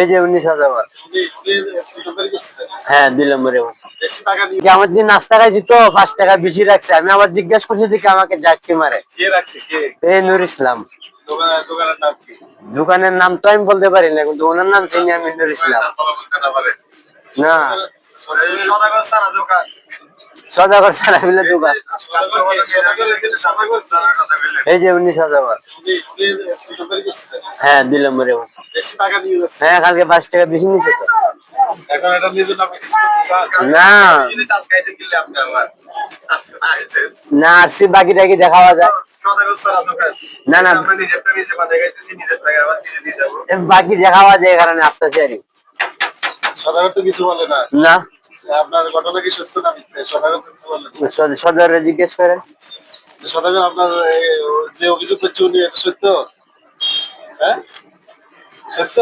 এই যে উনিশ হাজার। হ্যাঁ যে আমার দিন নাস্তা খাইছি তো পাঁচ টাকা বেশি রাখছে। আমি আবার জিজ্ঞাসা করছি দেখি আমাকে জাকি মারে। এই নুর ইসলাম। দোকানের দোকানের নাম দোকানের নাম তো আমি বলতে পারি না কিন্তু ওনার নাম চিনি আমি নুর ইসলাম। না সদাগর সারা দোকান এই যে উনি টোটালি হ্যাঁ যাচ্ছে হ্যাঁ কালকে পাঁচ টাকা বেশি নিচ্ছে তো। না। না আসছি বাকি টাকি দেখাওয়া যায়। না না। বাকি দেখাওয়া যায় এই কারণে আসতেছি আর কি। কিছু বলে না। না। আপনার ঘটনা কি সত্য না মিথ্যে? সদরে জিজ্ঞেস করে সদাগর আপনার যে অভিযোগ করছে উনি সত্য? হ্যাঁ? সত্য?